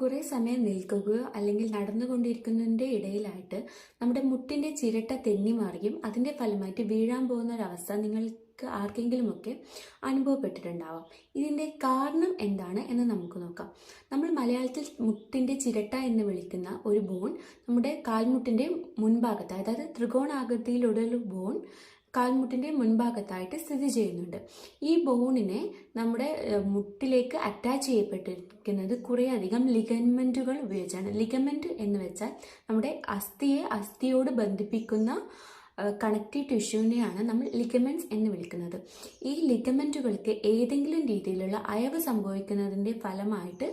കുറേ സമയം നിൽക്കുകയോ അല്ലെങ്കിൽ നടന്നുകൊണ്ടിരിക്കുന്നതിന്റെ ഇടയിലായിട്ട് നമ്മുടെ മുട്ടിന്റെ ചിരട്ട തെന്നി മാറിയും. അതിന്റെ ഫലമായിട്ട് വീഴാൻ പോകുന്ന ഒരവസ്ഥ നിങ്ങൾക്ക് ആർക്കെങ്കിലുമൊക്കെ അനുഭവപ്പെട്ടിട്ടുണ്ടാവാം. ഇതിന്റെ കാരണം എന്താണ് എന്ന് നമുക്ക് നോക്കാം. നമ്മൾ മലയാളത്തിൽ മുട്ടിന്റെ ചിരട്ട എന്ന് വിളിക്കുന്ന ഒരു ബോൺ നമ്മുടെ കാൽമുട്ടിന്റെ മുൻഭാഗത്ത് അതായത് ത്രികോണാകൃതിയിലുള്ള ബോൺ കാൽമുട്ടിന്റെ മുൻഭാഗത്തായിട്ട് സ്ഥിതി ചെയ്യുന്നുണ്ട്. ഈ ബോണിനെ നമ്മുടെ മുട്ടിലേക്ക് അറ്റാച്ച് ചെയ്യപ്പെട്ടിരിക്കുന്നത് കുറേയധികം ലിഗമെന്റുകൾ ഉപയോഗിച്ചാണ്. ലിഗമെന്റ് എന്ന് വെച്ചാൽ നമ്മുടെ അസ്ഥിയെ അസ്ഥിയോട് ബന്ധിപ്പിക്കുന്ന കണക്റ്റീവ് ടിഷ്യൂവിനെയാണ് നമ്മൾ ലിഗമെന്റ്സ് എന്ന് വിളിക്കുന്നത്. ഈ ലിഗമെന്റുകൾക്ക് ഏതെങ്കിലും രീതിയിലുള്ള അയവ് സംഭവിക്കുന്നതിന്റെ ഫലമായിട്ട്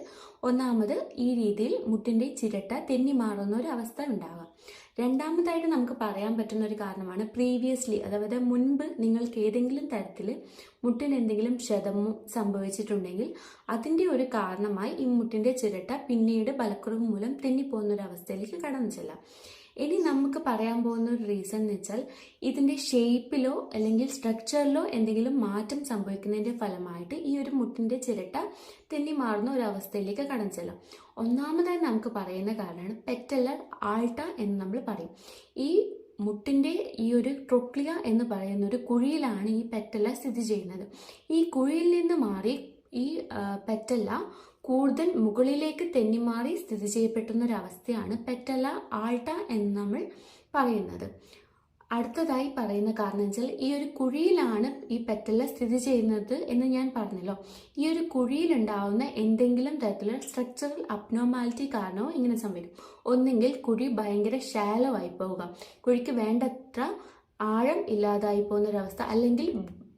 ഒന്നാമത് ഈ രീതിയിൽ മുട്ടിന്റെ ചിരട്ട തെന്നി മാറുന്ന ഒരു അവസ്ഥ ഉണ്ടാകാം രണ്ടാമതായിട്ട് നമുക്ക് പറയാൻ പറ്റുന്ന ഒരു കാരണമാണ് പ്രീവിയസ്ലി അതായത് മുൻപ് നിങ്ങൾക്ക് ഏതെങ്കിലും തരത്തിൽ മുട്ടിന് എന്തെങ്കിലും ക്ഷതമോ സംഭവിച്ചിട്ടുണ്ടെങ്കിൽ അതിന്റെ ഒരു കാരണമായി ഈ മുട്ടിന്റെ ചിരട്ട പിന്നീട് ബലക്കുറവ് മൂലം തെന്നിപ്പോകുന്ന ഒരു അവസ്ഥയിലേക്ക് കടന്നു ചെല്ലാം. ഇനി നമുക്ക് പറയാൻ പോകുന്ന ഒരു റീസൺ എന്ന് വെച്ചാൽ ഇതിന്റെ ഷേപ്പിലോ അല്ലെങ്കിൽ സ്ട്രക്ചറിലോ എന്തെങ്കിലും മാറ്റം സംഭവിക്കുന്നതിന്റെ ഫലമായിട്ട് ഈ ഒരു മുട്ടിന്റെ ചിരട്ട തെന്നി മാറുന്ന ഒരു അവസ്ഥയിലേക്ക് കടന്നു ചെല്ലാം. ഒന്നാമതായി നമുക്ക് പറയുന്ന കാരണമാണ് പെറ്റലർ ആൾട്ട എന്ന് നമ്മൾ പറയും. ഈ മുട്ടിന്റെ ഈ ഒരു ട്രൊക്ലിയ എന്ന് പറയുന്ന ഒരു കുഴിയിലാണ് ഈ പെറ്റല സ്ഥിതി ചെയ്യുന്നത്. ഈ കുഴിയിൽ നിന്ന് മാറി ഈ പെറ്റല കൂടുതൽ മുകളിലേക്ക് തെന്നിമാറി സ്ഥിതി ചെയ്യപ്പെട്ടുന്ന ഒരു അവസ്ഥയാണ് പെറ്റല ആൾട്ട എന്ന് നമ്മൾ പറയുന്നത്. അടുത്തതായി പറയുന്ന കാരണം വെച്ചാൽ ഈ ഒരു കുഴിയിലാണ് ഈ പെറ്റല്ല സ്ഥിതി ചെയ്യുന്നത് എന്ന് ഞാൻ പറഞ്ഞല്ലോ. ഈ ഒരു കുഴിയിലുണ്ടാവുന്ന എന്തെങ്കിലും തരത്തിലുള്ള സ്ട്രക്ചറൽ അബ്നോർമാലിറ്റി കാരണമോ ഇങ്ങനെ സംഭവിക്കും. ഒന്നെങ്കിൽ കുഴി ഭയങ്കര ഷാലോ ആയി പോവുക. കുഴിക്ക് വേണ്ടത്ര ആഴം ഇല്ലാതായി പോകുന്ന ഒരവസ്ഥ അല്ലെങ്കിൽ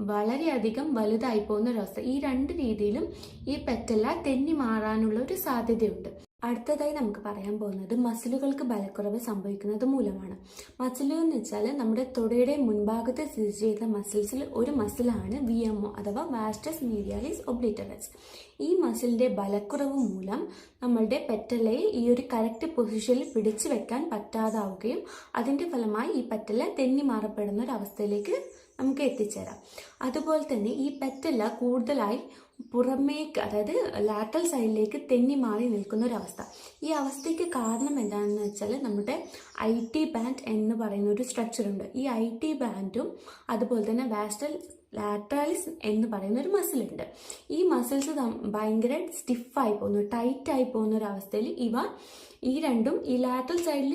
വളരെയധികം വലുതായി പോകുന്ന ഒരവസ്ഥ ഈ രണ്ട് രീതിയിലും ഈ പെറ്റല്ല തെന്നി മാറാനുള്ള ഒരു സാധ്യതയുണ്ട്. അടുത്തതായി നമുക്ക് പറയാൻ പോകുന്നത് മസിലുകൾക്ക് ബലക്കുറവ് സംഭവിക്കുന്നത് മൂലമാണ്. മസിലുകൾ എന്ന് വെച്ചാൽ നമ്മുടെ തൊടയുടെ മുൻഭാഗത്ത് സ്ഥിതി ചെയ്യുന്ന മസിൽസിൽ ഒരു മസിലാണ് വി എം ഒ അഥവാ വാസ്റ്റസ് മീഡിയാലിസ് ഒബ്ലിറ്ററസ് ഈ മസിലിന്റെ ബലക്കുറവ് മൂലം നമ്മളുടെ പെറ്റലയെ ഈ ഒരു കറക്റ്റ് പൊസിഷനിൽ പിടിച്ചു വെക്കാൻ പറ്റാതാവുകയും അതിന്റെ ഫലമായി ഈ പെറ്റല തെന്നി മാറപ്പെടുന്ന ഒരു അവസ്ഥയിലേക്ക് നമുക്ക് എത്തിച്ചേരാം. അതുപോലെ തന്നെ ഈ പെറ്റല്ല കൂടുതലായി പുറമേക്ക് അതായത് ലാറ്റൽ സൈഡിലേക്ക് തെന്നി മാറി നിൽക്കുന്ന ഒരു അവസ്ഥ. ഈ അവസ്ഥയ്ക്ക് കാരണം എന്താണെന്ന് വെച്ചാൽ നമ്മുടെ ഐ ടി ബാൻഡ് എന്ന് പറയുന്ന ഒരു സ്ട്രക്ചർ ഉണ്ട്. ഈ ഐ ടി ബാൻഡും അതുപോലെ തന്നെ വാസ്റ്റൽ ലാറ്ററാലിസ് എന്ന് പറയുന്ന ഒരു മസിൽ ഉണ്ട് ഈ മസിൽസ് ഭയങ്കര സ്റ്റിഫായി പോകുന്നു ആയി പോകുന്ന ഒരു അവസ്ഥയിൽ ഇവ ഈ രണ്ടും ഈ ലാറ്ററൽ സൈഡിൽ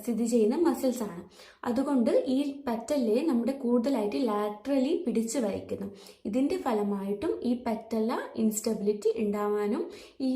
സ്ഥിതി ചെയ്യുന്ന മസിൽസ് ആണ്. അതുകൊണ്ട് ഈ പെറ്റലിനെ നമ്മുടെ കൂടുതലായിട്ട് ലാറ്ററലി പിടിച്ചു വലിക്കുന്നു. ഇതിന്റെ ഫലമായിട്ടും ഈ പെറ്റല്ല ഇൻസ്റ്റബിലിറ്റി ഉണ്ടാവാനും ഈ